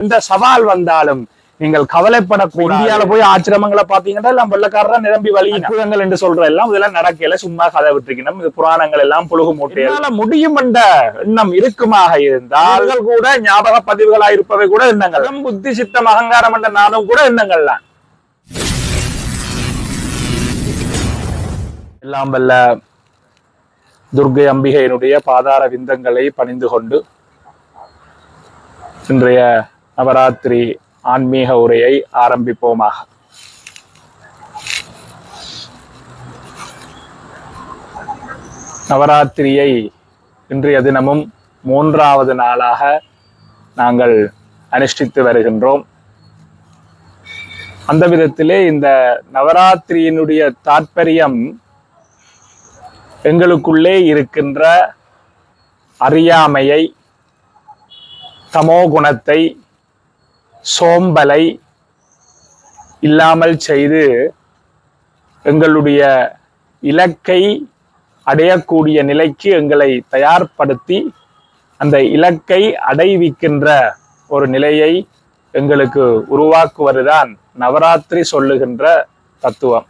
எந்த சவால் வந்தாலும் நீங்கள் கவலைப்படக்கூடிய இந்தியால போய் ஆச்சிரமங்களை பாத்தீங்கன்னா எல்லாம் வெள்ளக்காரரா நிரம்பி வழி அற்புதங்கள் என்று சொல்ற எல்லாம் இதெல்லாம் நடக்கல. சும்மா கதை விட்டுருக்கணும். இது புராணங்கள் எல்லாம் புழுகு மூட்டையால முடியும் என்ற எண்ணம் இருக்குமாக இருந்தால் கூட ஞாபக பதிவுகளா இருப்பவை கூட எண்ணங்கள். புத்தி சித்தம் அகங்காரம் என்ற நானும் கூட எண்ணங்கள் தான். எல்லாம் வல்ல துர்கை அம்பிகையினுடைய பாதார விந்தங்களை பணிந்து கொண்டு இன்றைய நவராத்திரி ஆன்மீக உரையை ஆரம்பிப்போமாக. நவராத்திரியை இன்றைய தினமும் மூன்றாவது நாளாக நாங்கள் அனுஷ்டித்து வருகின்றோம். அந்த விதத்திலே இந்த நவராத்திரியினுடைய தாற்பயம் எங்களுக்குள்ளே இருக்கின்ற அறியாமையை தமோகுணத்தை சோம்பலை இல்லாமல் செய்து எங்களுடைய இலக்கை அடையக்கூடிய நிலைக்கு எங்களை தயார்படுத்தி அந்த இலக்கை அடைவிக்கின்ற ஒரு நிலையை எங்களுக்கு உருவாக்குவதுதான் நவராத்திரி சொல்லுகின்ற தத்துவம்.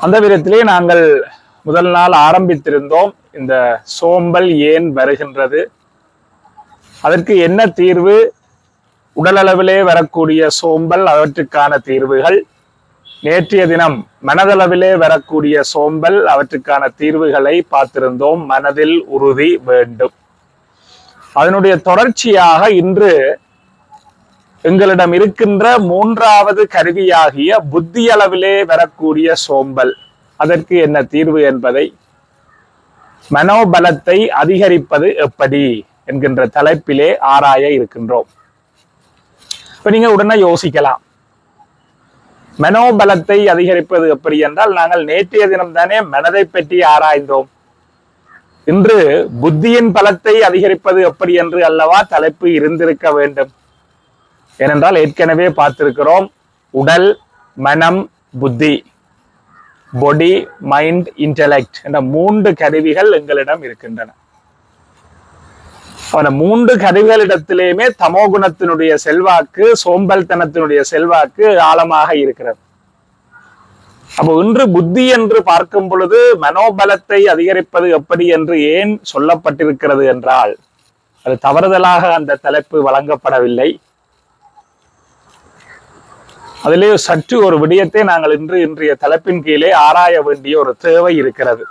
அந்த விதத்திலே நாங்கள் முதல் நாள் ஆரம்பித்திருந்தோம். இந்த சோம்பல் ஏன் வருகின்றது? அதற்கு என்ன தீர்வு? உடலளவிலே வரக்கூடிய சோம்பல் அவற்றுக்கான தீர்வுகள். நேற்றைய தினம் மனதளவிலே வரக்கூடிய சோம்பல் அவற்றுக்கான தீர்வுகளை பார்த்திருந்தோம். மனதில் உறுதி வேண்டும். அதனுடைய தொடர்ச்சியாக இன்று எங்களிடம் இருக்கின்ற மூன்றாவது கருவியாகிய புத்தியளவிலே வரக்கூடிய சோம்பல். அதற்கு என்ன தீர்வு என்பதை மனோபலத்தை அதிகரிப்பது எப்படி? என்கின்ற தலைப்பிலே ஆராய இருக்கின்றோம். இப்ப நீங்க உடனே யோசிக்கலாம். மனோபலத்தை அதிகரிப்பது எப்படி என்றால் நாங்கள் நேற்றைய தினம் தானே மனதை பற்றி ஆராய்ந்தோம். இன்று புத்தியின் பலத்தை அதிகரிப்பது எப்படி என்று அல்லவா தலைப்பு இருந்திருக்க வேண்டும். ஏனென்றால் ஏற்கனவே பார்த்திருக்கிறோம் உடல் மனம் புத்தி பொடி மைண்ட் இன்டலெக்ட் என்ற மூன்று கருவிகள் எங்களிடம் இருக்கின்றன. அவன மூன்று தமோ குணத்தினுடைய செல்வாக்கு சோம்பல்தனத்தினுடைய செல்வாக்கு ஆழமாக இருக்கிறது. அப்போ இன்று புத்தி என்று பார்க்கும் பொழுது மனோபலத்தை அதிகரிப்பது எப்படி என்று ஏன் சொல்லப்பட்டிருக்கிறது என்றால் அது தவறுதலாக அந்த தலைப்பு வழங்கப்படவில்லை. அதிலே சற்று ஒரு விடயத்தை நாங்கள் இன்று இன்றைய தலைப்பின் கீழே ஆராய வேண்டிய ஒரு தேவை இருக்கிறது.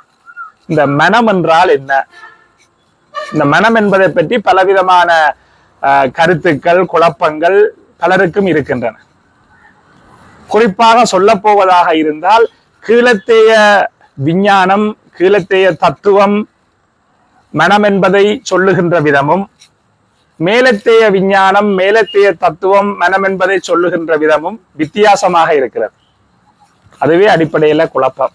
இந்த மனம் என்றால் என்ன? இந்த மனம் என்பதை பற்றி பலவிதமான கருத்துக்கள் குழப்பங்கள் பலருக்கும் இருக்கின்றன. குறிப்பாக சொல்ல போவதாக இருந்தால் கீழத்தேய விஞ்ஞானம் கீழத்தேய தத்துவம் மனம் என்பதை சொல்லுகின்ற விதமும் மேலத்தேய விஞ்ஞானம் மேலத்தேய தத்துவம் மனம் என்பதை சொல்லுகின்ற விதமும் வித்தியாசமாக இருக்கிறது. அதுவே அடிப்படையில குழப்பம்.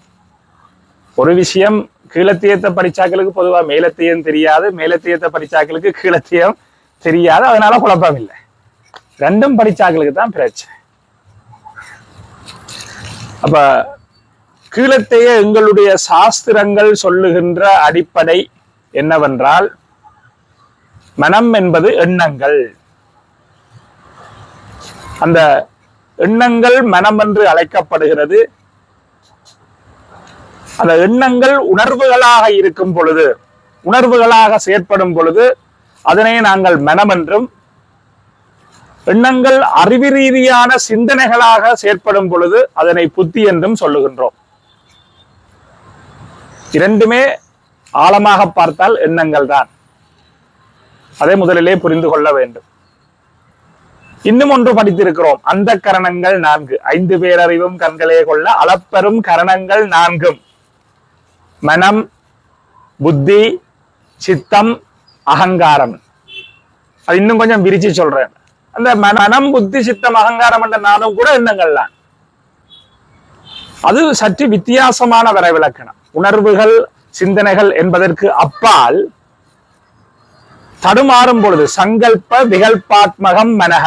ஒரு விஷயம் கீழத்தியத்தை படிச்சாக்களுக்கு பொதுவா மேலத்தியம் தெரியாது மேலத்தியத்தை படிச்சாக்களுக்கு கீழத்தியம் தெரியாது அதனால குழப்பம் இல்லை ரெண்டும் படிச்சாக்களுக்கு தான் பிரச்சனை. அப்ப கீழத்தைய எங்களுடைய சாஸ்திரங்கள் சொல்லுகின்ற அடிப்படை என்னவென்றால் மனம் என்பது எண்ணங்கள். அந்த எண்ணங்கள் மனம் என்று அழைக்கப்படுகிறது. அந்த எண்ணங்கள் உணர்வுகளாக இருக்கும் பொழுது உணர்வுகளாக செயற்படும் பொழுது அதனை நாங்கள் மனம் என்றும் எண்ணங்கள் அறிவு ரீதியான சிந்தனைகளாக செயற்படும் பொழுது அதனை புத்தி என்றும் சொல்லுகின்றோம். இரண்டுமே ஆழமாக பார்த்தால் எண்ணங்கள் தான். அதை முதலிலே புரிந்து கொள்ள வேண்டும். இன்னும் ஒன்று படித்திருக்கிறோம். அந்த கரணங்கள் நான்கு. ஐந்து பேரறிவும் கண்களே கொள்ள அளப்பெரும் கரணங்கள் நான்கும். மனம் புத்தி சித்தம் அகங்காரம். அது இன்னும் கொஞ்சம் விரிச்சு சொல்றேன். அந்த மனம் புத்தி சித்தம் அகங்காரம் என்ற நானும் கூட எண்ணங்கள் தான் அது சற்று வித்தியாசமான வரைவிலக்கணம். உணர்வுகள் சிந்தனைகள் என்பதற்கு அப்பால் தடுமாறும் பொழுது சங்கல்ப விகல்பாத்மகம் மனக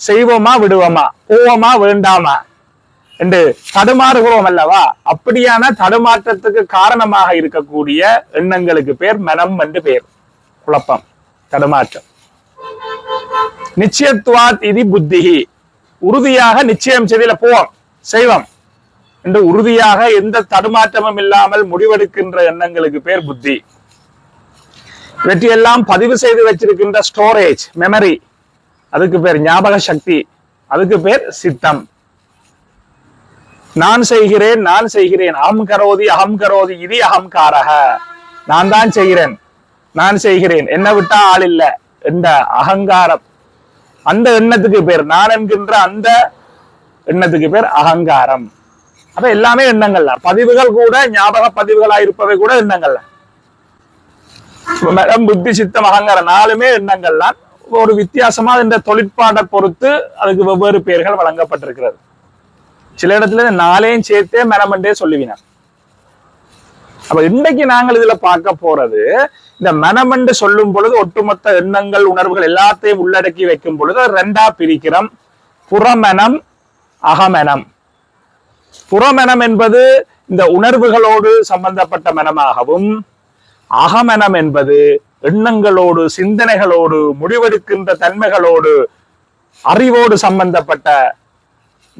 செய்வோமா விடுவோமா? போவோமா வேண்டாமா? என்று தடுமாறுகிறோம் அல்லவா? அப்படியான தடுமாற்றத்துக்கு காரணமாக இருக்கக்கூடிய எண்ணங்களுக்கு பேர் மனம் என்று பேர். குழப்பம் தடுமாற்றம். நிச்சயத்துவாத் இது புத்திகி உறுதியாக நிச்சயம் செய்தில போவோம் செய்வோம். என்று உறுதியாக எந்த தடுமாற்றமும் இல்லாமல் முடிவெடுக்கின்ற எண்ணங்களுக்கு பேர் புத்தி. இவற்றையெல்லாம் பதிவு செய்து வச்சிருக்கின்ற ஸ்டோரேஜ் மெமரி அதுக்கு பேர் ஞாபக சக்தி. அதுக்கு பேர் சித்தம். நான் செய்கிறேன் நான் செய்கிறேன். அகம் கரோதி அகம் கரோதி இது அகங்காரக நான் தான் செய்கிறேன். நான் செய்கிறேன். என்ன விட்டா ஆள் இல்ல. என்ற அகங்காரம். அந்த எண்ணத்துக்கு பேர். நான் என்கின்ற அந்த எண்ணத்துக்கு பேர் அகங்காரம். அப்ப எல்லாமே எண்ணங்கள்ல பதிவுகள் கூட ஞாபக பதிவுகளா இருப்பவை கூட எண்ணங்கள்ல மேடம் புத்தி சித்தம் அகங்காரம் நாலுமே எண்ணங்கள் தான். ஒரு வித்தியாசமா இந்த தொழிற்பாட்டை பொறுத்து அதுக்கு வெவ்வேறு பெயர்கள் வழங்கப்பட்டிருக்கிறது. சில இடத்துல நாளையும் சேர்த்தே மெனமெண்டே சொல்லுவீங்க. அப்ப இன்றைக்கு நாங்கள் இதுல பார்க்க போறது இந்த மெனமெண்டு சொல்லும் பொழுது ஒட்டுமொத்த எண்ணங்கள் உணர்வுகள் எல்லாத்தையும் உள்ளடக்கி வைக்கும் பொழுது ரெண்டா பிரிக்கிறோம். புறமெனம் அகமெனம். புறமெனம் என்பது இந்த உணர்வுகளோடு சம்பந்தப்பட்ட மெனமாகவும் அகமெனம் என்பது எண்ணங்களோடு சிந்தனைகளோடு முடிவெடுக்கின்ற தன்மைகளோடு அறிவோடு சம்பந்தப்பட்ட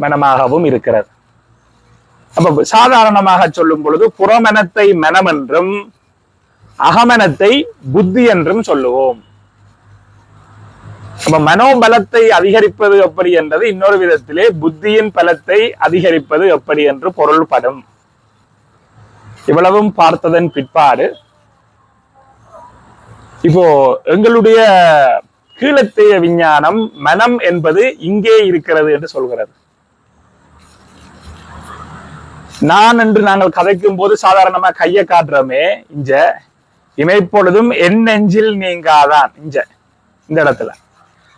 மனமாகவும் இருக்கிறது. அப்ப சாதாரணமாக சொல்லும் பொழுது புறமெனத்தை மனம் என்றும் அகமனத்தை புத்தி என்றும் சொல்லுவோம். அப்ப மனோபலத்தை அதிகரிப்பது எப்படி என்றது இன்னொரு விதத்திலே புத்தியின் பலத்தை அதிகரிப்பது எப்படி என்று பொருள்படும். இவ்வளவும் பார்த்ததன் பிற்பாடு இப்போ எங்களுடைய கீழத்தைய விஞ்ஞானம் மனம் என்பது இங்கே இருக்கிறது என்று சொல்கிறது. நான் என்று நாங்கள் கதைக்கும் போது சாதாரணமா கையை காட்டுறோமே இஞ்ச. இமைப்பொழுதும் என் நெஞ்சில் நீங்காதான் இஞ்ச. இந்த இடத்துல.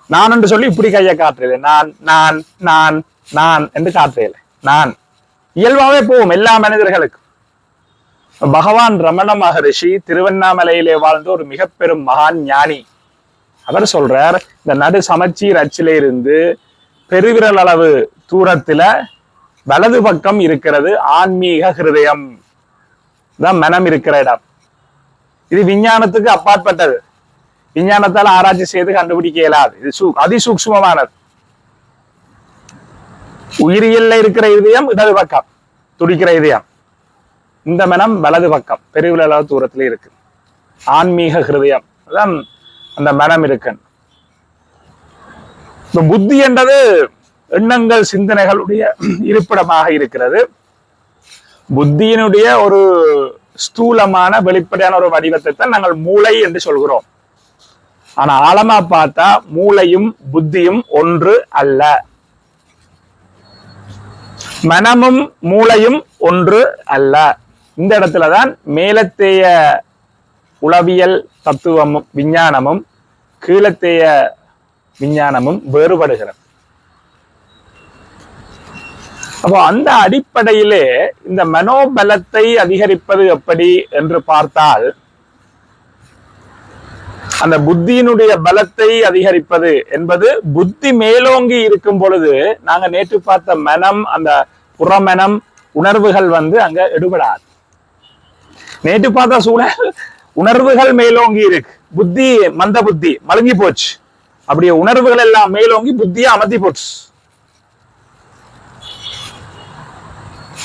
நான் என்று சொல்லி இப்படி கையை காட்டுறது நான் நான் நான் நான் என்று காட்டுறேன். நான். இயல்பாவே போவோம் எல்லா மனிதர்களுக்கும். பகவான் ரமண மகரிஷி திருவண்ணாமலையிலே வாழ்ந்த ஒரு மிக பெரும் மகான் ஞானி. அவர் சொல்றார் இந்த நடு சமச்சீர் அச்சில இருந்து பெருவிரல் அளவு தூரத்துல வலது பக்கம் இருக்கிறது ஆன்மீக ஹிருதயம். தான் மனம் இருக்கிற இடம். இது விஞ்ஞானத்துக்கு அப்பாற்பட்டது. விஞ்ஞானத்தால் ஆராய்ச்சி செய்து கண்டுபிடிக்க இயலாது. இது சூ அதிசூக்மமானது உயிரியல்ல இருக்கிற இதயம் இடது பக்கம். துடிக்கிற இதயம். இந்த மனம் வலது பக்கம். பெருவிரல் தூரத்துல இருக்கு. ஆன்மீக ஹிருதயம். தான் அந்த மனம் இருக்கு. இந்த புத்தி என்றது எண்ணங்கள் சிந்தனைகளுடைய இருப்பிடமாக இருக்கிறது. புத்தியினுடைய ஒரு ஸ்தூலமான வெளிப்படையான ஒரு வடிவத்தை தான் நாங்கள் மூளை என்று சொல்கிறோம். ஆனா ஆழமா பார்த்தா மூளையும் புத்தியும் ஒன்று அல்ல. மனமும் மூளையும் ஒன்று அல்ல. இந்த இடத்துலதான் மேலத்தேய உளவியல் தத்துவமும் விஞ்ஞானமும் கீழத்தேய விஞ்ஞானமும் வேறுபடுகிறது. அப்போ அந்த அடிப்படையிலே இந்த மனோபலத்தை அதிகரிப்பது எப்படி என்று பார்த்தால் அந்த புத்தியினுடைய பலத்தை அதிகரிப்பது என்பது புத்தி மேலோங்கி இருக்கும் பொழுது நாங்க நேற்று பார்த்த மனம் அந்த புறமனம் உணர்வுகள் வந்து அங்க எடுபடாது. நேற்று பார்த்த சூழல் உணர்வுகள் மேலோங்கி இருக்கு. புத்தி மந்த புத்தி மழுங்கி போச்சு. அப்படியே உணர்வுகள் எல்லாம் மேலோங்கி புத்தியா அமர்த்தி போச்சு.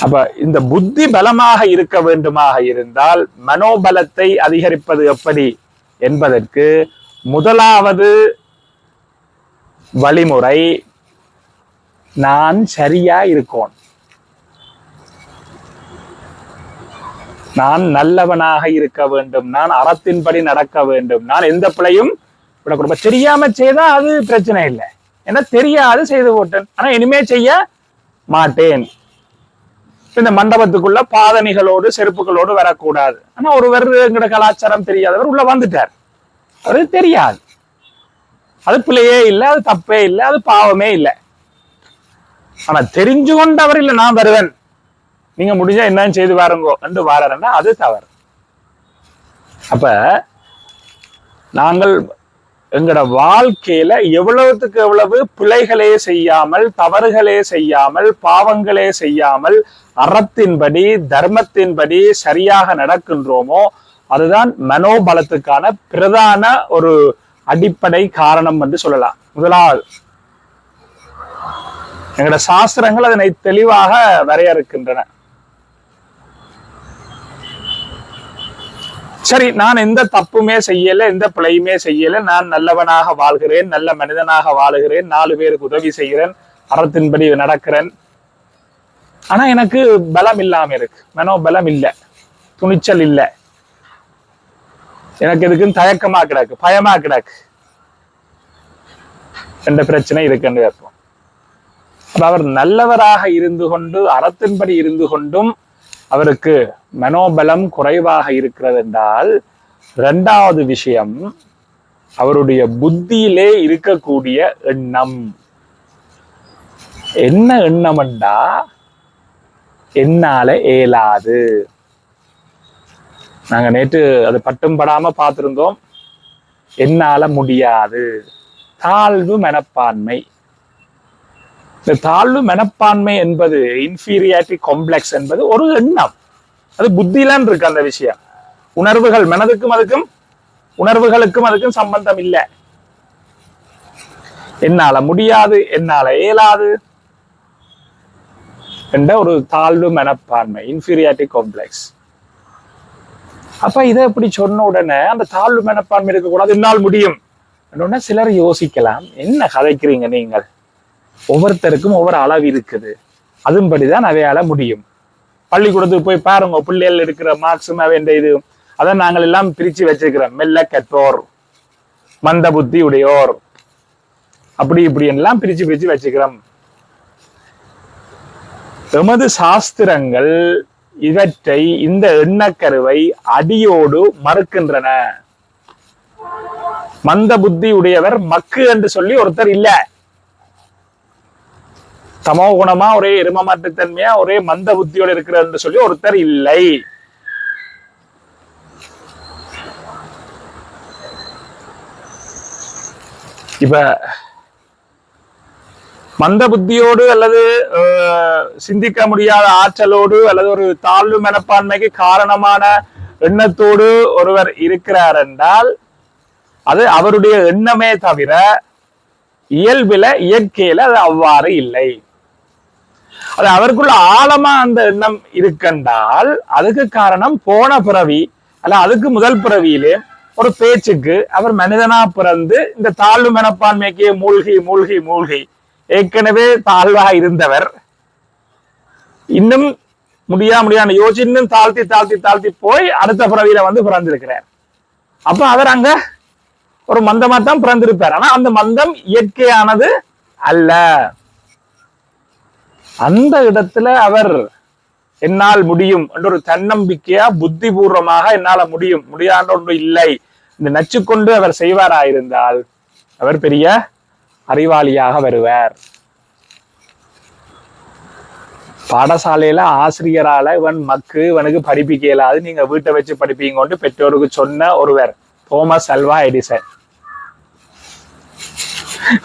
அப்ப இந்த புத்தி பலமாக இருக்க வேண்டுமாக இருந்தால் மனோபலத்தை அதிகரிப்பது எப்படி என்பதற்கு முதலாவது வழிமுறை நான் சரியா இருக்கோன். நான் நல்லவனாக இருக்க வேண்டும். நான் அறத்தின்படி நடக்க வேண்டும். நான் எந்த பிள்ளையும் விடக்கூடாது. தெரியாம செய்தா அது பிரச்சனை இல்லை. ஏன்னா தெரியாது செய்து போட்டேன். ஆனா இனிமே செய்ய மாட்டேன். இந்த மண்டபத்துக்குள்ள பாதணிகளோடு செருப்புகளோடு வரக்கூடாது. ஆனா ஒருவர் எங்கட கலாச்சாரம் தெரியாதவர் உள்ள வந்துட்டார். அவருக்கு தெரியாது. அது பிள்ளையே இல்லை அது தப்பே இல்லை அது பாவமே இல்லை. ஆனா தெரிஞ்சு கொண்டவர் இல்லை நான் வருவேன். நீங்க முடிஞ்சா என்னன்னு செய்து பாருங்கோ என்று வாரன்னா அது தவறு. அப்ப நாங்கள் எங்களோட வாழ்க்கையில எவ்வளவுக்கு எவ்வளவு பிழைகளே செய்யாமல் தவறுகளே செய்யாமல் பாவங்களே செய்யாமல் அறத்தின்படி தர்மத்தின்படி சரியாக நடக்கின்றோமோ அதுதான் மனோபலத்துக்கான பிரதான ஒரு அடிப்படை காரணம் என்று சொல்லலாம். முதலாவது எங்களோட சாஸ்திரங்கள் அதனை தெளிவாக வரையறுக்கின்றன. சரி நான் எந்த தப்புமே செய்யல எந்த பிழையுமே செய்யல. நான் நல்லவனாக வாழ்கிறேன் நல்ல மனிதனாக வாழுகிறேன் நாலு பேருக்கு உதவி செய்கிறேன் அறத்தின்படி நடக்கிறேன். ஆனா எனக்கு பலம் இல்லாம இருக்கு. மனோபலம் இல்ல துணிச்சல் இல்ல. எனக்கு இதுக்குன்னு தயக்கமா கிடக்கு பயமா கிடக்கு. என்ற பிரச்சனை இருக்குன்னு கேட்போம். அவர் நல்லவராக இருந்து கொண்டு அறத்தின்படி இருந்து கொண்டும் அவருக்கு மனோபலம் குறைவாக இருக்கிறது என்றால் ரெண்டாவது விஷயம் அவருடைய புத்தியிலே இருக்கக்கூடிய எண்ணம். என்ன எண்ணம் என்றா என்னால இயலாது. நாங்க நேற்று அது பட்டும் படாம பார்த்திருந்தோம். என்னால முடியாது. தாழ்வு மனப்பான்மை. இந்த தாழ்வு மனப்பான்மை என்பது இன்ஃபீரியாரிட்டி காம்ப்ளெக்ஸ் என்பது ஒரு எண்ணம். அது புத்தியிலான் இருக்கு அந்த விஷயம். உணர்வுகள் மனதுக்கும் அதுக்கும் உணர்வுகளுக்கும் அதுக்கும் சம்பந்தம் இல்லை. என்னால முடியாது என்னால இயலாது என்ற ஒரு தாழ்வு மனப்பான்மை இன்ஃபீரியாரிட்டி காம்ப்ளெக்ஸ் அப்ப இதை இப்படி சொன்ன உடனே அந்த தாழ்வு மனப்பான்மை இருக்கக்கூடாது என்னால் முடியும். சிலர் யோசிக்கலாம் என்ன கதைக்கிறீங்க நீங்கள்? ஒவ்வொருத்தருக்கும் ஒவ்வொரு அளவு இருக்குது. அதன்படிதான் அவையால முடியும். பள்ளிக்கூடத்துக்கு போய் பாருங்க பிள்ளைகள் இருக்கிற மார்க்ஸும் அவன் இது. அதை நாங்கள் எல்லாம் பிரிச்சு வச்சிருக்கிறோம். மெல்ல கற்றோர் மந்த புத்தி உடையோர். அப்படி இப்படி எல்லாம் பிரிச்சு பிரிச்சு வச்சுக்கிறோம் எமது சாஸ்திரங்கள் இவற்றை இந்த எண்ணக்கருவை அடியோடு மறுக்கின்றன. மந்த புத்தி உடையவர் மக்கு என்று சொல்லி ஒருத்தர் இல்ல. தமோ குணமா ஒரே எருமமாட்டுத்தன்மையா ஒரே மந்த புத்தியோட இருக்கிறார் என்று சொல்லி ஒருத்தர் இல்லை. இப்ப மந்த புத்தியோடு அல்லது அஹ், சிந்திக்க முடியாத ஆற்றலோடு அல்லது ஒரு தாழ்வு மனப்பான்மைக்கு காரணமான எண்ணத்தோடு ஒருவர் இருக்கிறார் என்றால் அது அவருடைய எண்ணமே தவிர இயல்பில இயற்கையில அது அவ்வாறு இல்லை. அது அவருக்குள்ள ஆழமா அந்த எண்ணம் இருக்கண்டால் அதுக்கு காரணம் போன பிறவி அல்ல அதுக்கு முதல் பிறவியிலே ஒரு பேச்சுக்கு அவர் மனிதனா பிறந்து இந்த தாழ்வு மனப்பான்மைக்கு மூழ்கி மூழ்கி மூழ்கி ஏற்கனவே தாழ்வா இருந்தவர். இன்னும் முடியா முடியாம யோசிச்சு இன்னும் தாழ்த்தி தாழ்த்தி தாழ்த்தி போய் அடுத்த பிறவியில வந்து பிறந்திருக்கிறார். அப்ப அவர் அங்க ஒரு மந்தமா தான் பிறந்திருப்பார். ஆனா அந்த மந்தம் இயற்கையானது அல்ல. அந்த இடத்துல அவர் என்னால் முடியும் என்ற ஒரு தன்னம்பிக்கையா புத்தி பூர்வமாக என்னால முடியும் முடியாத ஒன்று இல்லை. இந்த நச்சு கொண்டு அவர் செய்வாராயிருந்தால் அவர் பெரிய அறிவாளியாக வருவார். பாடசாலையில ஆசிரியரால இவன் மக்கு இவனுக்கு படிப்பிக்க இயலாது நீங்க வீட்டை வச்சு படிப்பீங்கன்னு பெற்றோருக்கு சொன்ன ஒருவர் தோமஸ் அல்வா எடிசன்.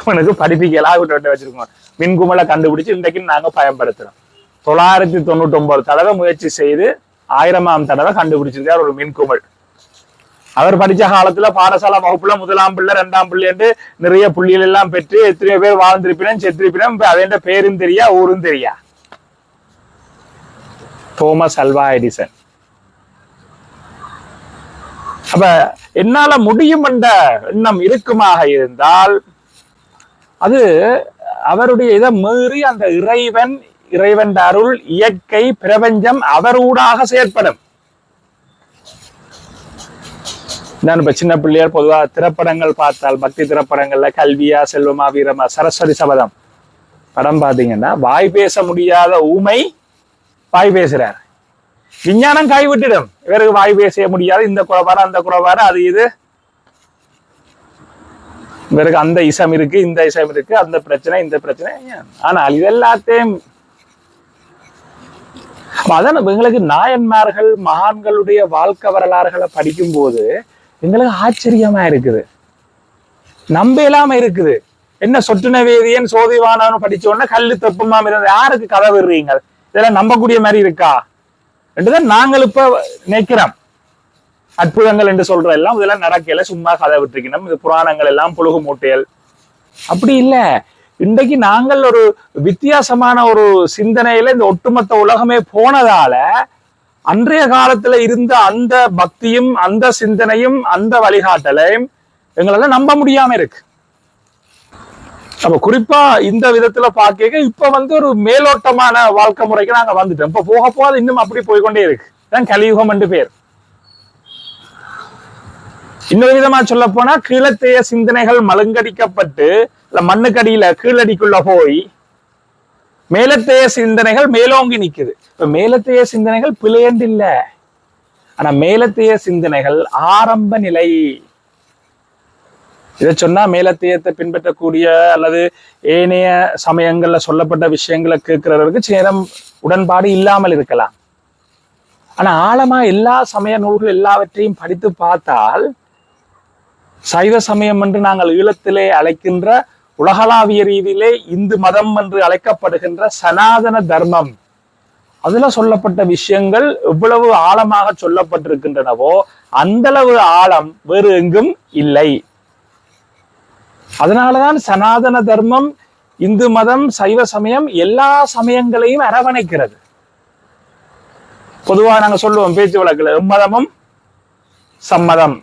இவனுக்கு படிப்பிக்க இயலாது வீட்டை வச்சிருக்கோம். மின்குமலை கண்டுபிடிச்சு இன்றைக்கு நாங்க பயன்படுத்துறோம். தொள்ளாயிரத்தி தொண்ணூத்தி ஒன்பது தடவை முயற்சி செய்து ஆயிரமாம் தடவை கண்டுபிடிச்சிருக்கார் ஒரு மின்குமல் அவர் படிச்ச காலத்துல பாடசாலை வகுப்புல முதலாம் பிள்ளை ரெண்டாம் பிள்ளை என்று நிறைய புள்ளிகள் எல்லாம் பெற்று எத்தனையோ பேர் வாழ்ந்திருப்பினும் செத்திருப்பினும் அவன் பேரும் தெரியா ஊரும் தெரியா? Thomas Alva Edison. அப்ப என்னால முடியும் என்ற எண்ணம் இருக்குமாக இருந்தால் அது அவருடைய இதை மீறி அந்த இறைவன் இறைவன் அருள் இயற்கை பிரபஞ்சம் அவர் ஊடாக செயற்படும். நான் இப்ப சின்ன பிள்ளையார் பொதுவா திரைப்படங்கள் பார்த்தால் பக்தி திரைப்படங்கள்ல கல்வியா செல்வமா வீரமா சரஸ்வதி சபதம். படம் பாத்தீங்கன்னா வாய் பேச முடியாத ஊமை வாய் பேசுறார். விஞ்ஞானம் கைவிட்டுடும் இவருக்கு வாய் பேச முடியாது இந்த குறைபாடு அந்த குறைபாடு அது இது. பிறகு அந்த இசம் இருக்கு இந்த இசம் இருக்கு அந்த பிரச்சனை இந்த பிரச்சனை. ஆனால் இது எல்லாத்தையும் அதான் எங்களுக்கு நாயன்மார்கள் மகான்களுடைய வாழ்க்கை வரலாறுகளை படிக்கும் போது எங்களுக்கு ஆச்சரியமா இருக்குது. நம்ப இல்லாம இருக்குது. என்ன சொட்டுன வேதியன் சோதிவானு படிச்ச உடனே கல்லு தப்புமாம் இருந்தது. யாருக்கு கதை விடுறீங்க? இதெல்லாம் நம்பக்கூடிய மாதிரி இருக்கா? என்றுதான் நாங்கள் இப்ப நினைக்கிறோம். அற்புதங்கள் என்று சொல்ற எல்லாம் இதெல்லாம் நடக்கல சும்மா கதை விட்டுருக்கணும். இது புராணங்கள் எல்லாம் புழுகு மூட்டைகள் அப்படி இல்லை. இன்றைக்கு நாங்கள் ஒரு வித்தியாசமான ஒரு சிந்தனையில இந்த ஒட்டுமொத்த உலகமே போனதால அன்றைய காலத்துல இருந்த அந்த பக்தியும் அந்த சிந்தனையும் அந்த வழிகாட்டலையும் எங்களால நம்ப முடியாம இருக்கு. அப்ப குறிப்பா இந்த விதத்துல பாக்க இப்ப வந்து ஒரு மேலோட்டமான வாழ்க்கை முறைக்கு நாங்க வந்துட்டோம். இப்ப போக போக இன்னும் அப்படி போய்க்கொண்டே இருக்கு. தான் கலியுகம் என்று பேர். இன்னொரு விதமா சொல்ல போனா கீழத்தைய சிந்தனைகள் மழுங்கடிக்கப்பட்டு இல்ல மண்ணுக்கடியில கீழடிக்குள்ள போய் மேலத்தைய சிந்தனைகள் மேலோங்கி நிக்குது. இப்ப மேலத்தைய சிந்தனைகள் பிழையண்டு இல்ல ஆனா மேலத்தைய சிந்தனைகள் ஆரம்ப நிலை. இதை சொன்னா மேலத்தையத்தை பின்பற்றக்கூடிய அல்லது ஏனைய சமயங்கள்ல சொல்லப்பட்ட விஷயங்களை கேட்கிறவர்களுக்கு சேரம் உடன்பாடு இல்லாமல் இருக்கலாம். ஆனா ஆழமா எல்லா சமய நூல்கள் எல்லாவற்றையும் படித்து பார்த்தால் சைவ சமயம் என்று நாங்கள் ஈழத்திலே அழைக்கின்ற உலகளாவிய ரீதியிலே இந்து மதம் என்று அழைக்கப்படுகின்ற சனாதன தர்மம். அதுல சொல்லப்பட்ட விஷயங்கள் எவ்வளவு ஆழமாக சொல்லப்பட்டிருக்கின்றனவோ அந்த அளவு ஆழம் வேறு எங்கும் இல்லை. அதனாலதான் சனாதன தர்மம் இந்து மதம் சைவ சமயம் எல்லா சமயங்களையும் அரவணைக்கிறது. பொதுவா நாங்க சொல்லுவோம் பேச்சு வழக்கில் எம்மதமும் சம்மதம்.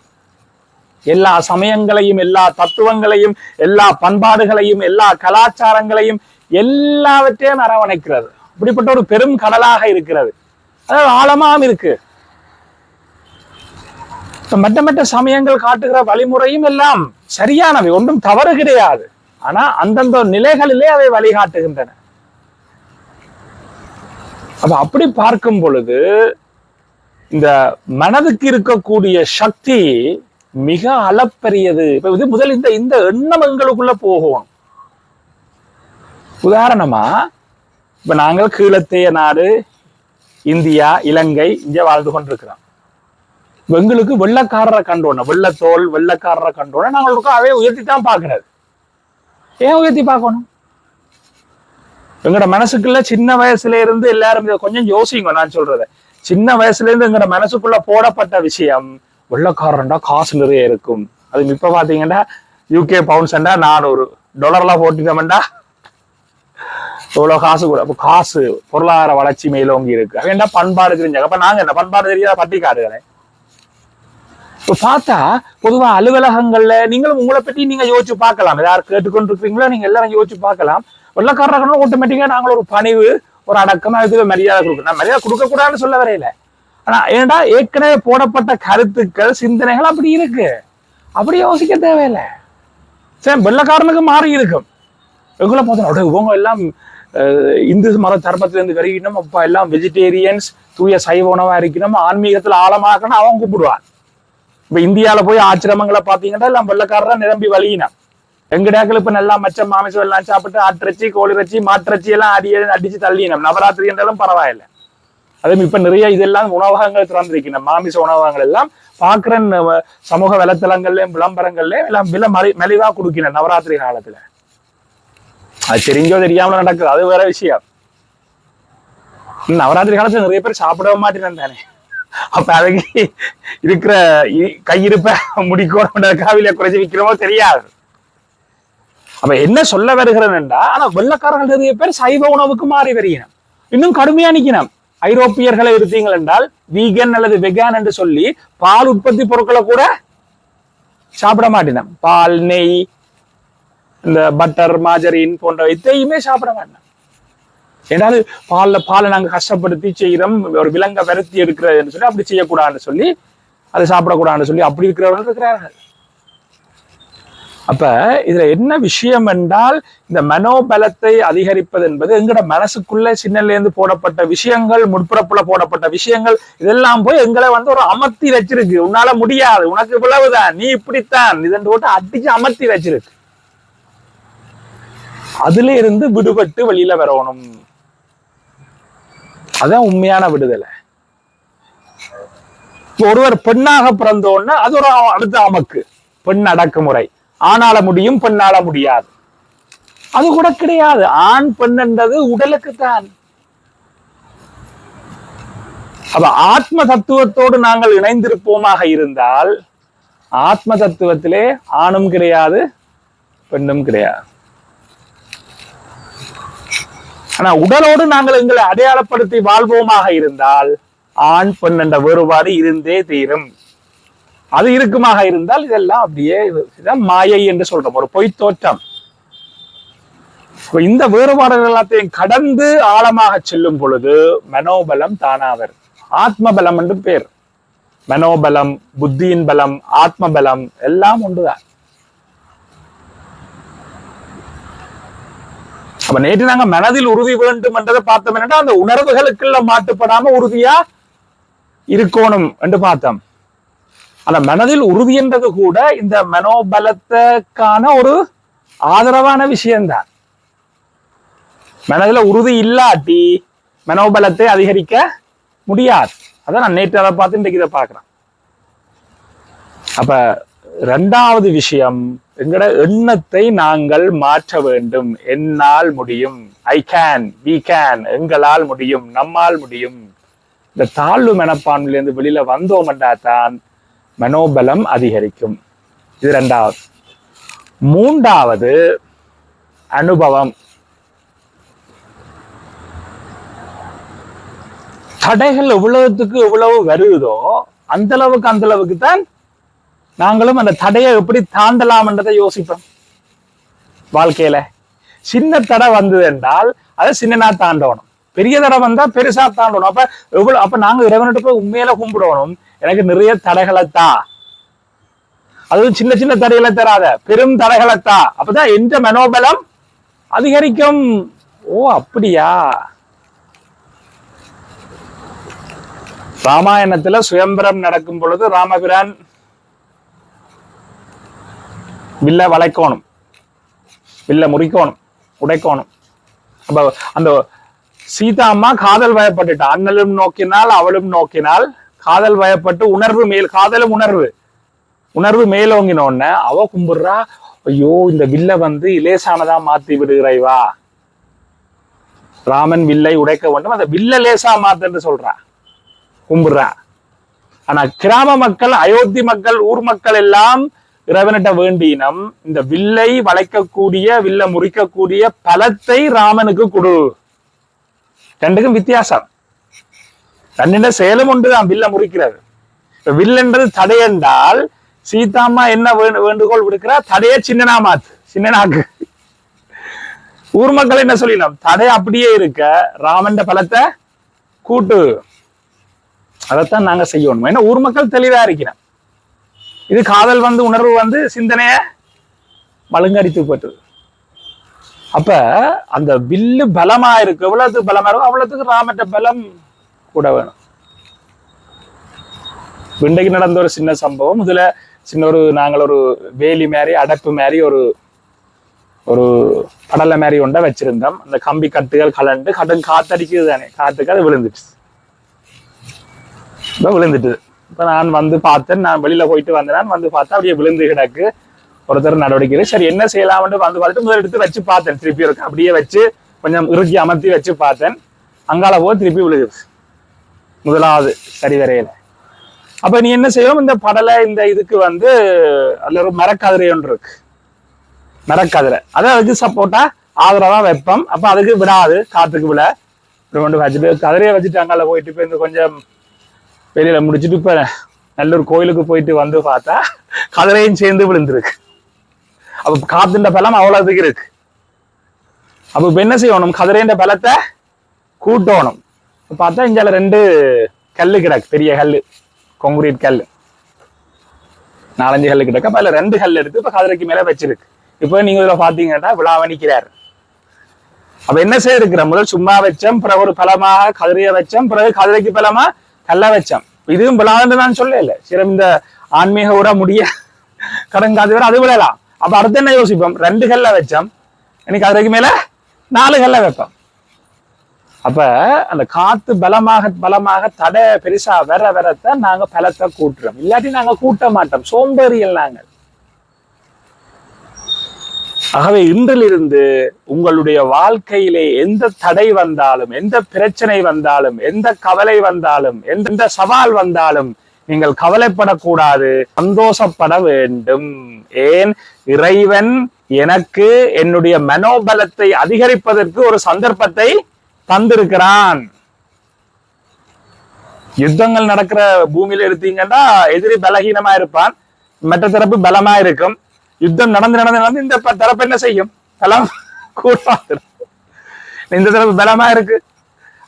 எல்லா சமயங்களையும் எல்லா தத்துவங்களையும் எல்லா பண்பாடுகளையும் எல்லா கலாச்சாரங்களையும் எல்லாவற்றையும் அரவணைக்கிறது. அப்படிப்பட்ட ஒரு பெரும் கடலாக இருக்கிறது. அதாவது ஆழமாம் இருக்கு. மெட்ட மற்ற மற்ற சமயங்கள் காட்டுகிற வழிமுறையும் எல்லாம் சரியானவை ஒன்றும் தவறு கிடையாது. ஆனா அந்தந்த நிலைகளிலே அவை வழிகாட்டுகின்றன. அப்ப அப்படி பார்க்கும் பொழுது இந்த மனதுக்கு இருக்கக்கூடிய சக்தி மிக அளப்பரியது. இப்ப இது முதல் இந்த இந்த எண்ணம் எங்களுக்குள்ள போகும். உதாரணமா இப்ப நாங்கள் கீழத்தைய நாடு இந்தியா இலங்கை இங்கே வாழ்ந்து கொண்டிருக்கிறோம். எங்களுக்கு வெள்ளக்காரரை கண்டோன வெள்ளத்தோல் வெள்ளக்காரரை கண்டோன நாங்களுக்கு அவை உயர்த்தி தான் பார்க்கறது. ஏன் உயர்த்தி பார்க்கணும்? எங்களோட மனசுக்குள்ள சின்ன வயசுல இருந்து எல்லாரும் கொஞ்சம் யோசிங்க நான் சொல்றத. சின்ன வயசுல இருந்து எங்களோட மனசுக்குள்ள போடப்பட்ட விஷயம் வெள்ளக்காரன்டா காசு நிறைய இருக்கும். அது இப்ப பாத்தீங்கன்னா யூகே பவுன்ஸ்டா நானூறு. டாலர்லாம் போட்டுட்டோம்டா இவ்வளவு காசு கூட. அப்ப காசு பொருளாதார வளர்ச்சி மேலோங்கி இருக்கு. வேண்டா பண்பாடு தெரிஞ்சாங்க அப்ப நாங்க என்ன பண்பாடு தெரியாத பட்டி காடுகளே இப்ப பார்த்தா பொதுவா அலுவலகங்கள்ல நீங்களும் உங்களை பத்தி நீங்க யோசிச்சு பார்க்கலாம். யார் கேட்டுக்கொண்டு இருக்கீங்களோ நீங்க எல்லாரும் யோசிச்சு பார்க்கலாம். வெள்ளக்காரர்கள் ஆட்டோமேட்டிக்கா நாங்கள் ஒரு பணிவு ஒரு அடக்கமா இதுக்கு மரியாதை கொடுக்கணும். நான் மரியாதை கொடுக்க கூடாதுன்னு சொல்ல வரையில. ஆனா ஏன்டா ஏற்கனவே போடப்பட்ட கருத்துக்கள் சிந்தனைகள் அப்படி இருக்கு? அப்படி யோசிக்க தேவையில்லை. சரி வெள்ளக்காரனுக்கு மாறி இருக்கும். எங்களை பார்த்தா இவங்க எல்லாம் அஹ், இந்து மத தர்மத்திலிருந்து வருகினோம் அப்பா எல்லாம் வெஜிடேரியன்ஸ் தூய சைவ உணவா இருக்கணும் ஆன்மீகத்துல ஆழமாக்கணும் அவன் கூப்பிடுவான் இப்ப இந்தியால போய் ஆச்சிரமங்களை பார்த்தீங்கன்னா எல்லாம் வெள்ளக்காரரா நிரம்பி வழியினான். எங்கடாக்கள் இப்ப நல்லா மச்ச மாமிசம் எல்லாம் சாப்பிட்டு ஆட்டிறச்சி கோழிறச்சி மாட்டிறச்சி எல்லாம் அடி அடிச்சு தள்ளினோம் நவராத்திரி என்றாலும் பரவாயில்லை. அதே இப்ப நிறைய இதெல்லாம் உணவகங்கள் திறந்திருக்கணும் மாமிச உணவகங்கள் எல்லாம் பாக்குற சமூக வலைத்தளங்கள்லயும் விளம்பரங்கள்லயும் எல்லாம் விலை மலி மலிவா கொடுக்கணும் நவராத்திரி காலத்துல. அது தெரிஞ்சோ தெரியாமல நடக்குது. அது வேற விஷயம். நவராத்திரி காலத்துல நிறைய பேர் சாப்பிட மாட்டேன் தானே. அப்ப அதுக்கு இருக்கிற கையிருப்ப முடிக்கோட காவில குறைச்சி விற்கிறோமோ தெரியாது. அப்ப என்ன சொல்ல வருகிறேன்டா ஆனா வெள்ளக்காரர்கள் நிறைய பேர் சைவ உணவுக்கு மாறி வருகிறோம் இன்னும் கடுமையா நிக்கணும் ஐரோப்பியர்களை இருத்தீங்கள் என்றால் வீகன் அல்லது வெகான் என்று சொல்லி பால் உற்பத்தி பொருட்களை கூட சாப்பிட மாட்டினோம் பால் நெய் இந்த பட்டர் மாஜரின் போன்ற இதையுமே சாப்பிட மாட்டேன். ஏதாவது பால்ல பாலை நாங்க கஷ்டப்படுத்தி செய்கிறோம் ஒரு விலங்கை விரத்தி எடுக்கிறதுன்னு சொல்லி அப்படி செய்யக்கூடாதுன்னு சொல்லி அதை சாப்பிடக்கூடாதுன்னு சொல்லி அப்படி இருக்கிறவர்கள் இருக்கிறார்கள். அப்ப இதுல என்ன விஷயம் என்றால் இந்த மனோபலத்தை அதிகரிப்பது என்பது எங்கட மனசுக்குள்ள சின்னல இருந்து போடப்பட்ட விஷயங்கள் முற்புறப்புல போடப்பட்ட விஷயங்கள் இதெல்லாம் போய் எங்களை வந்து ஒரு அமர்த்தி வச்சிருக்கு. உன்னால முடியாது. உனக்கு இவ்வளவுதான். நீ இப்படித்தான். இதன் போட்டு அடிச்சு அமர்த்தி வச்சிருக்கு. அதுல இருந்து விடுபட்டு வெளியில வரணும். அதான் உண்மையான விடுதலை. ஒருவர் பெண்ணாக பிறந்தோன்னா அது ஒரு அடுத்த அமக்கு. பெண் அடக்குமுறை. ஆணால முடியும் பெண்ணால முடியாது. அது கூட கிடையாது. ஆண் பெண்ன்றது உடலுக்கு தான். அப்ப ஆத்ம தத்துவத்தோடு நாங்கள் இணைந்திருப்போமாக இருந்தால் ஆத்ம தத்துவத்திலே ஆணும் கிடையாது பெண்ணும் கிடையாது. ஆனா உடலோடு நாங்கள் எங்களை அடையாளப்படுத்தி வாழ்வோமாக இருந்தால் ஆண் பெண் என்ற வேறுபாடு இருந்தே தீரும். அது இருக்குமாக இருந்தால் இதெல்லாம் அப்படியே மாயை என்று சொல்றோம். ஒரு பொய் தோற்றம். இந்த வேறுபாடுகள் எல்லாத்தையும் கடந்து ஆழமாக செல்லும் பொழுது மனோபலம் தானாவர். ஆத்ம பலம் என்று பேர். மனோபலம் புத்தியின் பலம் ஆத்ம பலம் எல்லாம் ஒன்றுதான். அப்ப நேற்று நாங்க மனதில் உறுதி வேண்டும் என்றதை பார்த்தோம் என்னன்னா அந்த உணர்வுகளுக்குள்ள மாட்டுப்படாம உறுதியா இருக்கணும் என்று பார்த்தோம். அந்த மனதில் உறுதி என்றது கூட இந்த மனோபலத்துக்கான ஒரு ஆதரவான விஷயம்தான். மனதில் உறுதி இல்லாட்டி மனோபலத்தை அதிகரிக்க முடியாது. அதான் நான் நேற்று அதை பார்த்து இன்றைக்கு இதை பார்க்குறேன். அப்ப ரெண்டாவது விஷயம் எங்கட எண்ணத்தை நாங்கள் மாற்ற வேண்டும். என்னால் முடியும். ஐ கேன் வி கேன் எங்களால் முடியும் நம்மால் முடியும். இந்த தாழ்வு மனப்பான்மையிலேருந்து வெளியில வந்தோம்டா தான் மனோபலம் அதிகரிக்கும். இது ரெண்டாவது. மூன்றாவது அனுபவம். தடைகள் எவ்வளவுத்துக்கு எவ்வளவு வருதோ அந்த அளவுக்கு அந்த அளவுக்கு தான் நாங்களும் அந்த தடையை எப்படி தாண்டலாம்ன்றதை யோசிப்போம். வாழ்க்கையில சின்ன தடை வந்தது என்றால் அதை சின்னனா தாண்டணும். பெரிய தடை வந்தா பெருசா தாண்டணும். அப்ப எவ்வளவு அப்ப நாங்க இறைவன்கிட்ட போய் உண்மையில கும்பிடணும். எனக்கு நிறைய தடைகளைத்தா. அதுவும் சின்ன சின்ன தடைகளை தராத. பெரும் தடைகளைத்தா. அப்பதான் எந்த மனோபலம் அதிகரிக்கும்? ஓ அப்படியா? ராமாயணத்துல சுயம்பரம் நடக்கும் பொழுது ராமபிரான் வில்ல வளைக்கணும். வில்ல முறிக்கணும். உடைக்கணும். அப்ப அந்த சீதா அம்மா காதல் வயப்பட்டுட்டா. அண்ணலும் நோக்கினால் அவளும் நோக்கினால் காதல் வயப்பட்டு உணர்வு மேல் காதலும் உணர்வு. உணர்வு மேலோங்கின உடனே அவ கும்பிடுறா ஐயோ இந்த வில்ல வந்து இலேசானதா மாத்தி விடுகிறாய்வா ராமன் வில்லை உடைக்க வேண்டும். அந்த வில்ல லேசா மாத்துன்னு சொல்றா. கும்பிடுறா. ஆனா கிராம மக்கள் அயோத்தி மக்கள் ஊர் மக்கள் எல்லாம் இறைவனிட்ட வேண்டினம் இந்த வில்லை வளைக்கக்கூடிய வில்ல முறிக்கக்கூடிய பலத்தை ராமனுக்கு கொடு. ரெண்டுக்கும் வித்தியாசம். தன்னிட செயலும் ஒன்றுதான் வில்ல முறிக்கிறது. இப்ப வில்லன்றது தடையென்றால் சீதாம்மா என்ன வேண்டு- வேண்டுகோள் விடுக்கிறா தடைய சின்னனா மாத்து சின்னனாக்கு. ஊர் மக்கள் என்ன சொல்லிடலாம் தடை அப்படியே இருக்க ராமன் பலத்தை கூட்டு. அதைத்தான் நாங்க செய்யணும். ஏன்னா ஊர் மக்கள் தெளிவா இருக்கிறோம் இது காதல் வந்து உணர்வு வந்து சிந்தனைய மழுங்கடித்து போட்டது அப்ப அந்த வில்லு பலமா இருக்கு. எவ்வளவுக்கு பலமா இருக்கும் அவ்வளவுக்கு ராமட்ட பலம் கூட வேணும். இன்றைக்கு நடந்த ஒரு சின்ன சம்பவம். இதுல சின்ன ஒரு நாங்கள் ஒரு வேலி மாதிரி அடைப்பு மாதிரி ஒரு ஒரு படலை மாதிரி ஒன்றை வச்சிருந்தோம். அந்த கம்பி கட்டுகள் கலண்டு கடும் காத்தடிக்குது தானே. காத்துக்கு அது விழுந்துச்சு இப்போ விழுந்துட்டு இப்போ நான் வந்து பார்த்தேன் நான் வெளியில போயிட்டு வந்தேன். வந்து பார்த்தா அப்படியே விழுந்து கிடக்கு. ஒருத்தர் நடவடிக்கை சரி என்ன செய்யலாம்னு வந்து பார்த்துட்டு முதல் எடுத்து வச்சு பார்த்தேன். திருப்பி இருக்கு அப்படியே வச்சு கொஞ்சம் இறுக்கி அமர்த்தி வச்சு பார்த்தேன். அங்கால போய் திருப்பி விழுகுது முதலாவது சரி வரையில அப்ப நீ என்ன செய்யும் இந்த படலை இந்த இதுக்கு வந்து அதுல ஒரு மரக்கதிரை ஒன்று இருக்கு. மரக்கதிரை. அதை அதுக்கு சப்போர்ட்டா ஆதரவா வைப்போம். அப்ப அதுக்கு விடாது காத்துக்கு விட கொண்டு வச்சுட்டு கதிரையை வச்சுட்டு அங்கால போயிட்டு இப்ப இந்த கொஞ்சம் வெளியில முடிச்சுட்டு இப்ப நல்லூர் கோயிலுக்கு போயிட்டு வந்து பார்த்தா கதிரையும் சேர்ந்து விழுந்திருக்கு. அப்ப காத்துண்ட பலம் அவ்வளவுக்கு இருக்கு. அப்ப இப்ப என்ன செய்யணும்? கதிரைன்ற பலத்தை கூட்டணும். பார்த்தா இங்கால ரெண்டு கல்லு கிடக்கு பெரிய கல்லு கொங்குரீட் கல்லு. நாலஞ்சு கல்லு கிடக்கு. அப்போ அதுல ரெண்டு கல் எடுத்து இப்ப கதிரைக்கு மேல வச்சிருக்கு. இப்போ நீங்க இதுல பாத்தீங்கன்னா விழாவணிக்கிறார் அப்போ அப்ப என்ன செய்திருக்கிற முதல் சும்மா வச்சோம் பிறகு ஒரு பலமாக கதிரைய வச்சோம் பிறகு கதிரைக்கு பலமா கல்ல வச்சோம். இதுவும் விழான்னு நான் சொல்லல. சரி இந்த ஆன்மீக உட முடிய கடங்காது வரை அது விழலாம். அப்ப அடுத்து என்ன யோசிப்போம்? ரெண்டு கல்ல வச்சோம். இன்னைக்கு கதிரைக்கு மேல நாலு கல்ல வைப்போம். அப்ப அந்த காத்து பலமாக பலமாக தடை பெருசா வர வரத்தான் நாங்க பலத்தை கூட்டுறோம். இல்லாட்டி நாங்க கூட்ட மாட்டோம். சோம்பேறியல் நாங்கள். ஆகவே இன்றிலிருந்து உங்களுடைய வாழ்க்கையிலே எந்த தடை வந்தாலும் எந்த பிரச்சனை வந்தாலும் எந்த கவலை வந்தாலும் எந்த சவால் வந்தாலும் நீங்கள் கவலைப்படக்கூடாது. சந்தோஷப்பட வேண்டும். ஏன்? இறைவன் எனக்கு என்னுடைய மனோபலத்தை அதிகரிப்பதற்கு ஒரு சந்தர்ப்பத்தை தந்திருக்கிறான். யுத்தங்கள் நடக்கிற பூமியில எடுத்தீங்கன்னா எதிரி பலகீனமா இருப்பான் மற்ற தரப்பு பலமா இருக்கும் யுத்தம் நடந்து நடந்து நடந்து இந்த தரப்பு என்ன செய்யும்? பலம் கூட இந்த தரப்பு பலமா இருக்கு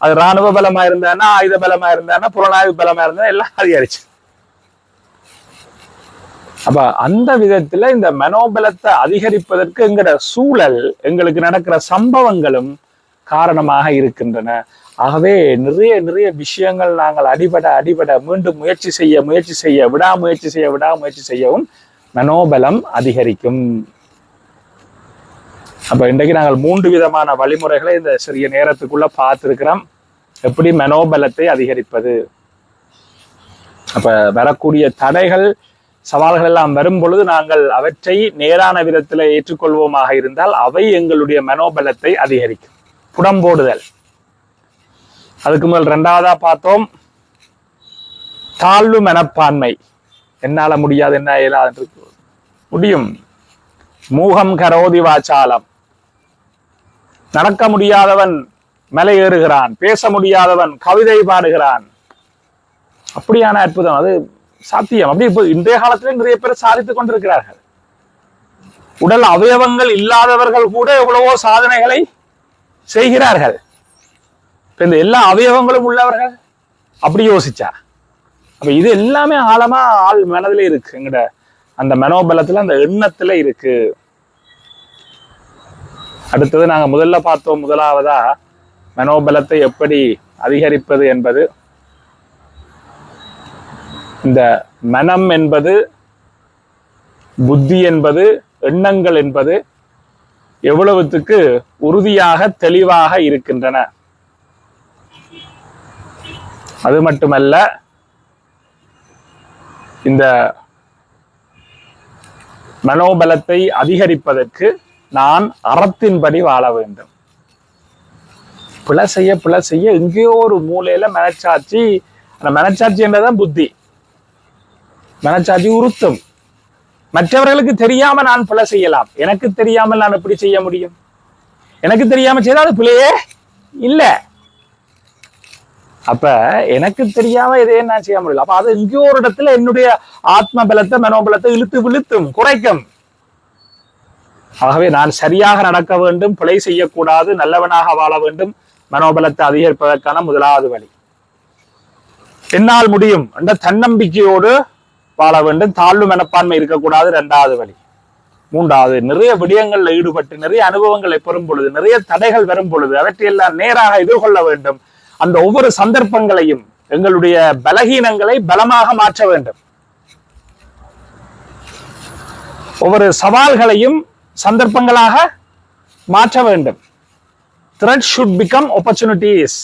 அது ராணுவ பலமா இருந்தானா ஆயுத பலமா இருந்தானா புலனாய்வு பலமா இருந்தா எல்லாம் அதிகரிச்சு. அப்ப அந்த விதத்துல இந்த மனோபலத்தை அதிகரிப்பதற்கு எங்கட சூழல் எங்களுக்கு நடக்கிற சம்பவங்களும் காரணமாக இருக்கின்றன. ஆகவே நிறைய நிறைய விஷயங்கள் நாங்கள் அடிபட அடிபட மீண்டும் முயற்சி செய்ய முயற்சி செய்ய விடாமுயற்சி செய்ய விடாமுயற்சி செய்யவும் மனோபலம் அதிகரிக்கும். அப்ப இன்றைக்கு நாங்கள் மூன்று விதமான வழிமுறைகளை இந்த சிறிய நேரத்துக்குள்ள பார்த்திருக்கிறோம். எப்படி மனோபலத்தை அதிகரிப்பது? அப்ப வரக்கூடிய தடைகள் சவால்கள் எல்லாம் வரும் பொழுது நாங்கள் அவற்றை நேரான விதத்தில் ஏற்றுக்கொள்வோமாக இருந்தால் அவை எங்களுடைய மனோபலத்தை அதிகரிக்கும். புடம்போடுதல். அதுக்கு முதல் ரெண்டாவதா பார்த்தோம். தாழ்வு மனப்பான்மை. என்னால முடியாது என்ன இயலாது முடியும். மூகம் கரோதி வாச்சாலம். நடக்க முடியாதவன் மலை ஏறுகிறான் பேச முடியாதவன் கவிதை பாடுகிறான். அப்படியான அற்புதம். அது சாத்தியம். அப்படி இப்போ இன்றைய காலத்திலே நிறைய பேர் சாதித்துக் கொண்டிருக்கிறார்கள். உடல் அவயவங்கள் இல்லாதவர்கள் கூட எவ்வளவோ சாதனைகளை செய்கிறார்கள். இப்ப இந்த எல்லா அவயவங்களும் உள்ளவர்கள்? அப்படி யோசிச்சா? அப்ப இது எல்லாமே ஆழமா ஆள் மனதிலே இருக்கு. எங்கட அந்த மனோபலத்துல அந்த எண்ணத்துல இருக்கு. அடுத்தது நாங்க முதல்ல பார்த்தோம் முதலாவதா மனோபலத்தை எப்படி அதிகரிப்பது என்பது. இந்த மனம் என்பது புத்தி என்பது எண்ணங்கள் என்பது எவ்வளவுத்துக்கு உறுதியாக தெளிவாக இருக்கின்றன? அது மட்டுமல்ல இந்த மனோபலத்தை அதிகரிப்பதற்கு நான் அறத்தின்படி வாழ வேண்டும். பிழை செய்ய பிழை செய்ய எங்கேயோ ஒரு மூலையில மனச்சாட்சி அந்த மனச்சாட்சி என்றதான் புத்தி. மனச்சாட்சி உறுத்தும். மற்றவர்களுக்கு தெரியாம நான் பிழை செய்யலாம். எனக்கு தெரியாமல் நான் எப்படி செய்ய முடியும்? எனக்கு தெரியாம செய்தால் அது பிழையே இல்ல. அப்ப எனக்கு தெரியாம எதையும் நான் செய்ய முடியல? அப்ப அது எங்கேயோ ஒரு இடத்துல என்னுடைய ஆத்ம பலத்தை மனோபலத்தை இழுத்து விழுத்தும் குறைக்கும். ஆகவே நான் சரியாக நடக்க வேண்டும் பிழை செய்யக்கூடாது நல்லவனாக வாழ வேண்டும். மனோபலத்தை அதிகரிப்பதற்கான முதலாவது வழி. என்னால் முடியும் என்ற தன்னம்பிக்கையோடு வாழ வேண்டும். தாழ்வு மனப்பான்மை இருக்கக்கூடாது. ரெண்டாவது வழி. மூன்றாவது நிறைய விடயங்கள்ல ஈடுபட்டு நிறைய அனுபவங்களை பெறும் பொழுது நிறைய தடைகள் வரும் பொழுது அவற்றையெல்லாம் நேராக எதிர்கொள்ள வேண்டும். அந்த ஒவ்வொரு சந்தர்ப்பங்களையும் எங்களுடைய பலகீனங்களை பலமாக மாற்ற வேண்டும். ஒவ்வொரு சவால்களையும் சந்தர்ப்பங்களாக மாற்ற வேண்டும். Threat should become opportunities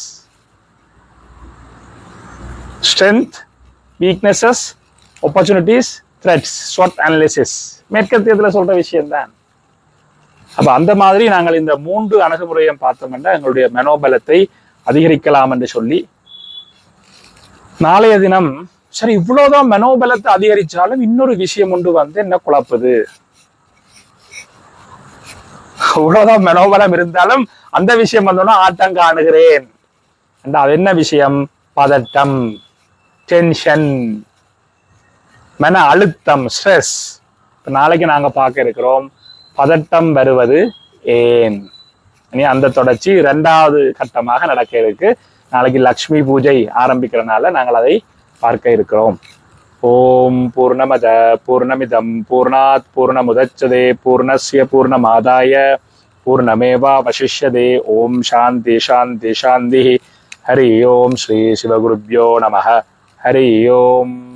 strength weaknesses opportunities threats SWOT analysis மேற்கத்தியத்துல சொல்ற விஷயம்தான். அப்ப அந்த மாதிரி நாங்கள் இந்த மூன்று அணுகுமுறையும் பார்த்தோம்னா எங்களுடைய மனோபலத்தை அதிகரிக்கலாம் என்று சொல்லி. நாளைய தினம் சரி இவ்வளவுதான் மனோபலத்தை அதிகரிச்சாலும் இன்னொரு விஷயம் ஒன்று வந்து என்ன குழப்புது? இவ்வளவுதான் மனோபலம் இருந்தாலும் அந்த விஷயம் வந்தோன்னா ஆட்டம் காணுகிறேன் அது என்ன விஷயம்? பதட்டம் டென்ஷன் மன அழுத்தம் ஸ்ட்ரெஸ் நாளைக்கு நாங்க பார்க்க இருக்கிறோம் பதட்டம் வருவது ஏன்? அந்த தொடர்ச்சி இரண்டாவது கட்டமாக நடக்க இருக்கு. நாளைக்கு லக்ஷ்மி பூஜை ஆரம்பிக்கிறனால நாங்கள் அதை பார்க்க இருக்கிறோம். ஓம் பூர்ணமத பூர்ணமிதம் பூர்ணாத் பூர்ணமுதச்சதே பூர்ணஸ்ய பூர்ணமாதாய பூர்ணமேவா வசிஷ்யதே. ஓம் சாந்தி சாந்தி சாந்தி. ஹரி ஓம் ஸ்ரீ சிவகுருப்யோ நம. ஹரி ஓம்.